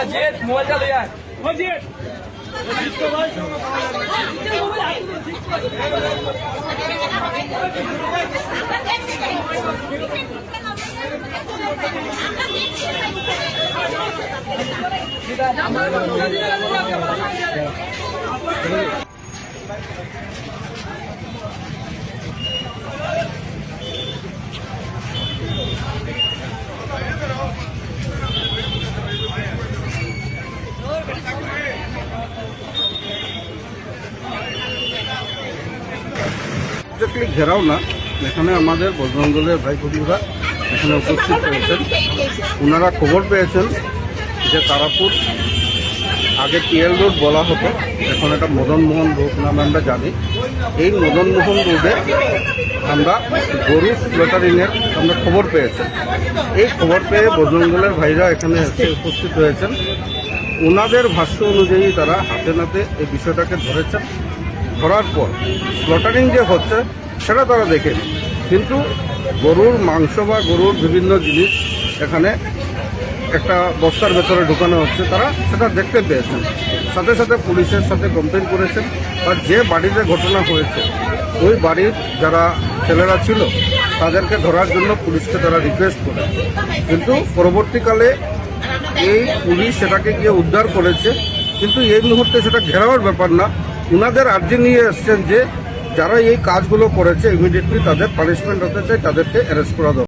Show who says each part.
Speaker 1: અજેત mobile ચાલુ યાર.
Speaker 2: અજેત દીદા
Speaker 3: exactly ঘেরাও না। এখানে আমাদের বজরঙ্গলের ভাই বন্ধুরা এখানে উপস্থিত হয়েছেন। ওনারা খবর পেয়েছেন যে তারাপুর আগে টিএল রোড বলা হতো, এখন এটা মদনমোহন রোড নামে আমরা জানি। এই মদনমোহন রোডে আমরা গরু স্লোটারিংয়ের আমরা খবর পেয়েছেন এই খবর পেয়ে বজরঙ্গলের ভাইরা এখানে এসে উপস্থিত হয়েছেন। ওনাদের ভাষ্য অনুযায়ী তারা হাতে নাতে এই বিষয়টাকে ধরেছেন। ধরার পর স্লটারিং যে হচ্ছে, সেটা তারা দেখেন কিন্তু গরুর মাংস বা গরুর বিভিন্ন জিনিস এখানে একটা বস্তার ভেতরে ঢুকানো হচ্ছে, তারা সেটা দেখতে পেয়েছেন। সাথে সাথে পুলিশের সাথে কমপ্লেন করেছেন, আর যে বাড়িতে ঘটনা হয়েছে, ওই বাড়ির যারা ছেলেরা ছিল, তাদেরকে ধরার জন্য পুলিশকে তারা রিকোয়েস্ট করে কিন্তু পরবর্তীকালে এই পুলিশ সেটাকে গিয়ে উদ্ধার করেছে, কিন্তু এই মুহূর্তে সেটা ঘেরাওয়ার ব্যাপার না। উনাদের আর্জি নিয়ে এসছেন যে যারা এই কাজগুলো করেছে ইমিডিয়েটলি তাদের পানিশমেন্ট হতে চাই তাদেরকে অ্যারেস্ট করা